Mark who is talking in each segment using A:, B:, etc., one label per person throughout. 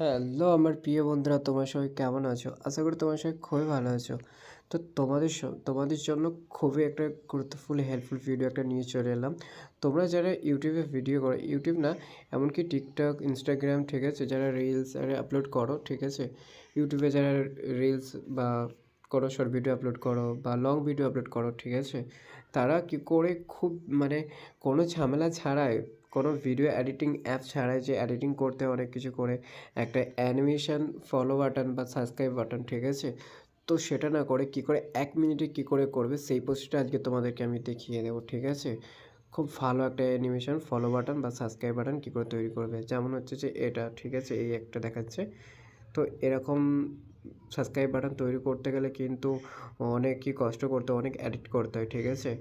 A: Hello আমার প্রিয় বন্ধুরা, তোমার সবাই কেমন আছো? আশা করি তোমার সবাই খুবই ভালো আছো। তো তোমাদের তোমাদের জন্য খুবই একটা গুরুত্বপূর্ণ হেল্পফুল ভিডিও একটা নিয়ে চলে এলাম। তোমরা যারা ইউটিউবে ভিডিও করো, ইউটিউব না, এমনকি টিকটক ইনস্টাগ্রাম ঠিক আছে? যারা রিলস আপলোড করো, ঠিক আছে? ইউটিউবে যারা রিলস বা কোনো শর্ট ভিডিও আপলোড করো বা লং ভিডিও আপলোড করো, ঠিক আছে? তারা কি করে খুব মানে কোনো ঝামেলা ছাড়াই, কোনো ভিডিও এডিটিং অ্যাপ ছাড়াই যে এডিটিং করতে অনেক কিছু করে, একটা অ্যানিমেশন ফলো বাটন বা সাবস্ক্রাইব বাটন ঠিক আছে? তো সেটা না করে কি করে, এক মিনিটে কি করে করবে, সেই পোস্টটা আজকে তোমাদেরকে আমি দেখিয়ে দেবো, ঠিক আছে? খুব ভালো একটা অ্যানিমেশন ফলো বাটন বা সাবস্ক্রাইব বাটন কী করে তৈরি করবে? যেমন হচ্ছে যে এটা, ঠিক আছে? এই একটা দেখাচ্ছে। তো এরকম সাবস্ক্রাইব বাটন তৈরি করতে গেলে কিন্তু অনেকই কষ্ট করতে অনেক এডিট করতে হয়, ঠিক আছে?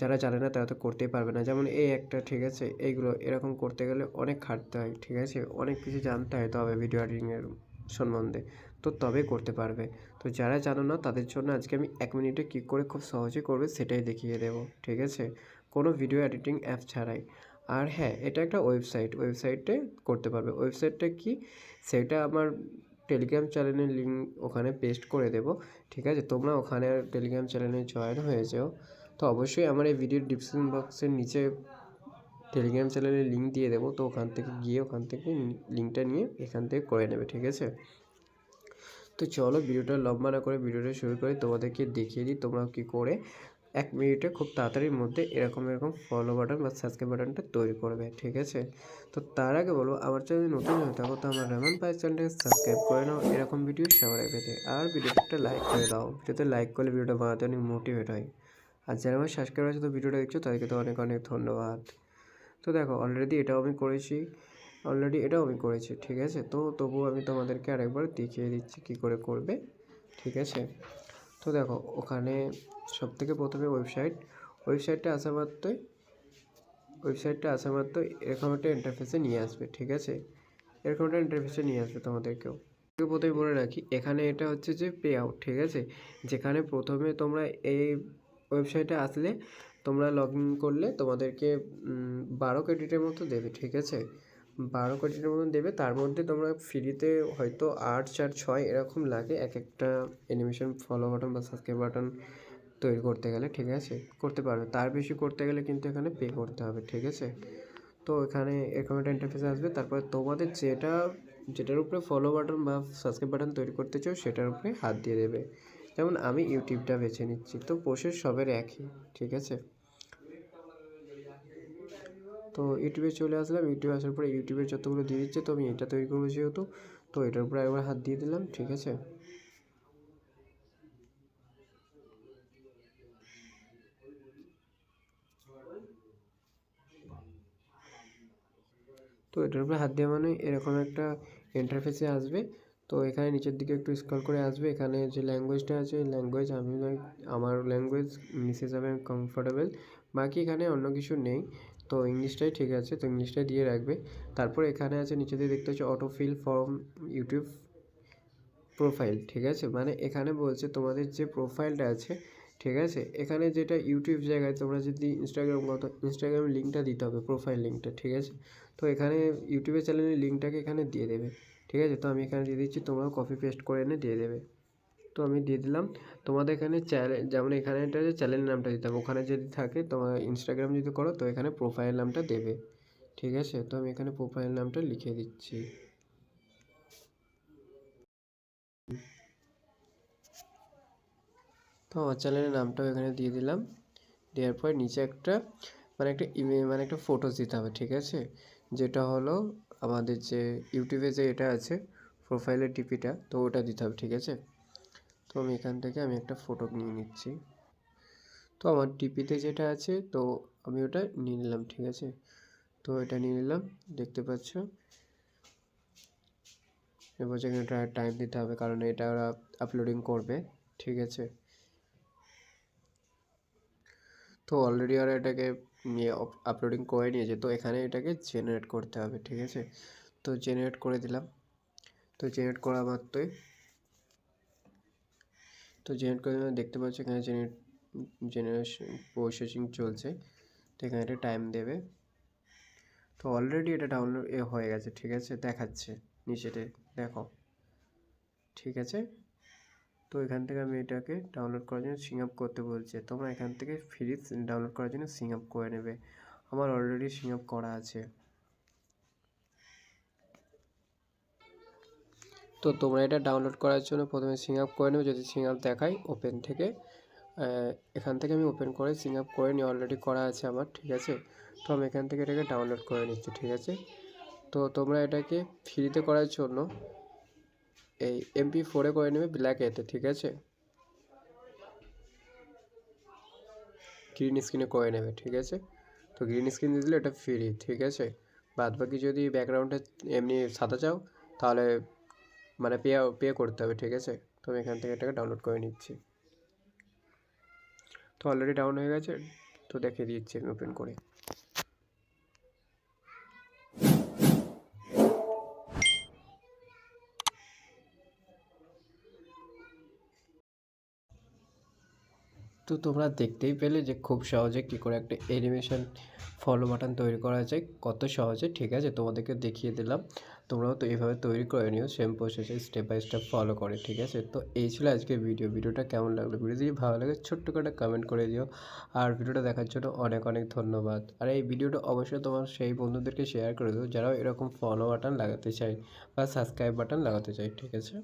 A: যারা জানে না তারা তো করতেই পারবে না। যেমন এই একটা, ঠিক আছে? এইগুলো এরকম করতে গেলে অনেক খাটতে হয়, ঠিক আছে? অনেক কিছু জানতে হয় তবে ভিডিও এডিটিংয়ের সম্বন্ধে। তো তবেই করতে পারবে। তো যারা জানো না, তাদের জন্য আজকে আমি এক মিনিটে কী করে খুব সহজে করবে সেটাই দেখিয়ে দেবো, ঠিক আছে? কোনো ভিডিও এডিটিং অ্যাপ ছাড়াই। আর হ্যাঁ এটা একটা ওয়েবসাইট ওয়েবসাইটে করতে পারবে। ওয়েবসাইটটা কি? সেটা আমার টেলিগ্রাম চ্যানেলের লিঙ্ক ওখানে পেস্ট করে দেবো, ঠিক আছে? তোমরা ওখানে টেলিগ্রাম চ্যানেলে জয়েন হয়ে যাও। তো অবশ্যই আমার এই ভিডিওর ডিসক্রিপশন বক্সের নিচে টেলিগ্রাম চ্যানেলের লিঙ্ক দিয়ে দেবো, তো ওখান থেকে গিয়ে ওখান থেকে লিঙ্কটা নিয়ে এখান থেকে করে নেবে, ঠিক আছে? তো চলো ভিডিওটা লম্বা না করে ভিডিওটা শুরু করে, তোমাদেরকে দেখিয়ে দিই তোমরা কী করে এক মিনিটে খুব তাড়াতাড়ির মধ্যে এরকম এরকম ফলো বাটন বা সাবস্ক্রাইব বাটনটা তৈরি করবে, ঠিক আছে? তো তার আগে বলব আমার যদি নতুন হয়ে থাকো তো আমার রেমন পাই চ্যানেলটাকে সাবস্ক্রাইব করে নাও। এরকম ভিডিও আগে পেতে আর ভিডিওটা লাইক করে দাও। ভিডিওতে লাইক করলে ভিডিওটা বানাতে অনেক মোটিভেট হয়। আর যারা আমার সাবস্ক্রাইব আছে তো ভিডিওটা দেখছ, তাদেরকে তো অনেক অনেক ধন্যবাদ। তো দেখো অলরেডি এটাও আমি করেছি। অলরেডি এটাও আমি করেছি, ঠিক আছে? তো তবুও আমি তোমাদেরকে আরেকবার দেখিয়ে দিচ্ছি কী করে করবে, ঠিক আছে? তো দেখো, ওখানে সব থেকে প্রথমে ওয়েবসাইট ওয়েবসাইটটা আসা মাত্রই ওয়েবসাইটটা আসা মাত্রই এরকম একটা ইন্টারফেসে নিয়ে আসবে, ঠিক আছে? এরকম একটা ইন্টারফেসে নিয়ে আসবে তোমাদেরকেও। প্রথমে বলে রাখি, এখানে এটা হচ্ছে যে পে আউট ঠিক আছে? যেখানে প্রথমে তোমরা এই ওয়েবসাইটে আসলে তোমরা লগ ইন করলে তোমাদেরকে বারো ক্রেডিটের মতো দেবে, ঠিক আছে? বারো ক্রেডিটের মতন দেবে, তার মধ্যে তোমরা ফ্রিতে হয়তো আট, চার, ছয় এরকম লাগে এক একটা অ্যানিমেশন ফলো বাটন বা সাবস্ক্রাইব বাটন তৈরি করতে গেলে, ঠিক আছে? করতে পারবে। তার বেশি করতে গেলে কিন্তু এখানে পে করতে হবে, ঠিক আছে? তো এখানে এরকম একটা ইন্টারফেস আসবে। তারপরে তোমাদের যেটা, যেটার উপরে ফলো বাটন বা সাবস্ক্রাইব বাটন তৈরি করতে চাও, সেটার উপরে হাত দিয়ে দেবে। যেমন আমি ইউটিউবটা বেছে নিচ্ছি, তো প্রসেস সবের একই, ঠিক আছে? তো ইউটিউবে চলে আসলাম, ইউটিউবে আসার পরে ইউটিউবের যতগুলো দিয়ে দিচ্ছে, তো আমি এটা তৈরি করব যেহেতু। তো এটার উপরে একবার হাত দিয়ে দিলাম, ঠিক আছে? তো এটার উপরে হাত দেওয়া মানে এরকম একটা ইন্টারফেসে আসবে। তো এখানে নিচের দিকে একটু স্ক্রল করে আসবে, এখানে যে ল্যাঙ্গুয়েজটা আছে ল্যাঙ্গুয়েজ আমি আমার ল্যাঙ্গুয়েজ হিসাবে আমি কমফোর্টেবল বাকি এখানে অন্য কিছু নেই। তো ইংলিশটাই ঠিক আছে, তো ইংলিশটাই দিয়ে রাখবে। তারপর এখানে আছে, নিচে দিয়ে দেখতে হচ্ছে auto fill form YouTube profile ঠিক আছে? মানে এখানে বলছে তোমাদের যে প্রোফাইলটা আছে, ঠিক আছে? এখানে যেটা ইউটিউব জায়গায় তোমরা যদি ইনস্টাগ্রাম কত ইনস্টাগ্রাম লিঙ্কটা দিতে হবে প্রোফাইল লিঙ্কটা ঠিক আছে? তো এখানে ইউটিউবের চ্যানেলের লিঙ্কটাকে এখানে দিয়ে দেবে, ঠিক আছে? তো আমি এখানে দিয়ে দিচ্ছি, তোমরাও কপি পেস্ট করে এনে দিয়ে দেবে। তো আমি দিয়ে দিলাম। তোমাদের এখানে চ্যানেল যেমন এখানে এটা যে চ্যানেল নামটা দিতে হবে, ওখানে যদি থাকে তোমার ইনস্টাগ্রাম যদি করো, তো এখানে প্রোফাইল নামটা দেবে। ঠিক আছে? তো আমি এখানে প্রোফাইল নামটা লিখে দিচ্ছি। তো আমার চ্যানেলের নামটাও এখানে দিয়ে দিলাম। দেওয়ার পর নিচে একটা মানে একটা ইমে মানে একটা ফটোস দিতে হবে, ঠিক আছে? যেটা হলো আমাদের যে ইউটিউবে যে এটা আছে প্রোফাইলের টিপিটা তো ওটা দিতে হবে, ঠিক আছে? তো আমি এখান থেকে আমি একটা ফটো নিয়ে নিচ্ছি। তো আমার ডিপিতে যেটা আছে, তো আমি ওটা নিয়ে নিলাম, ঠিক আছে? তো এটা নিয়ে নিলাম, দেখতে পাচ্ছ? এবার এখানে টাইম দিতে হবে, কারণ এটা ওরা আপলোডিং করবে, ঠিক আছে? তো অলরেডি ওরা এটাকে নিয়ে আপলোডিং করে নিয়েছে, তো এখানে এটাকে জেনারেট করতে হবে, ঠিক আছে? তো জেনারেট করে দিলাম। তো জেনারেট করা মাত্রই তো জেনারেট করে দেখতে পাচ্ছ এখানে জেনারেট জেনারেশন প্রসেসিং চলছে, তো এখানে এটা টাইম দেবে। তো অলরেডি এটা ডাউনলোড এ হয়ে গেছে, ঠিক আছে? দেখাচ্ছে নিচেতে, দেখো। ঠিক আছে? তো এখান থেকে আমি এটাকে ডাউনলোড করার জন্য সিং আপ করতে বলছে। তোমরা এখান থেকে ফ্রি ডাউনলোড করার জন্য সিং আপ করে নেবে। আমার অলরেডি সিং আপ করা আছে। তো তোমরা এটা ডাউনলোড করার জন্য প্রথমে সিং আপ করে নেবে। যদি সিং আপ দেখায় ওপেন থেকে এখান থেকে আমি ওপেন করে সিং আপ করে নিই অলরেডি করা আছে আমার, ঠিক আছে? তো আমি এখান থেকে এটাকে ডাউনলোড করে নিচ্ছি, ঠিক আছে? তো তোমরা এটাকে ফ্রিতে করার জন্য এই এমপি ফোরে করে নেবে ব্ল্যাক এতে ঠিক আছে? গ্রিন স্ক্রিনে করে নেবে, ঠিক আছে? তো গ্রিন স্ক্রিন দিয়ে দিলে এটা ফ্রি ঠিক আছে? বাদ বাকি যদি ব্যাকগ্রাউন্ডে এমনি সাদা চাও তাহলে মানে পে পে করতে হবে, ঠিক আছে? তো আমি এখান থেকে এটাকে ডাউনলোড করে নিচ্ছি। তো অলরেডি ডাউন হয়ে গেছে, তো দেখিয়ে দিচ্ছি আমি ওপেন করে। তো তোমরা দেখতেই পেলে যে খুব সহজে কী করে একটা অ্যানিমেশন ফলো বাটন তৈরি করা যায়, কত সহজে, ঠিক আছে? তোমাদেরকে দেখিয়ে দিলাম। তোমরাও তো এইভাবে তৈরি করে নিও সেম প্রসেসে স্টেপ বাই স্টেপ ফলো করে, ঠিক আছে? তো এই ছিল আজকে ভিডিও ভিডিওটা কেমন লাগল? ভিডিও যদি ভালো লাগে, ছোট্ট করে কমেন্ট করে দিও। আর ভিডিওটা দেখার জন্য অনেক অনেক ধন্যবাদ। আর এই ভিডিওটা অবশ্যই তোমার সেই বন্ধুদেরকে শেয়ার করে দিও, যারাও এরকম ফলো বাটন লাগাতে চায় বা সাবস্ক্রাইব বাটন লাগাতে চায়, ঠিক আছে?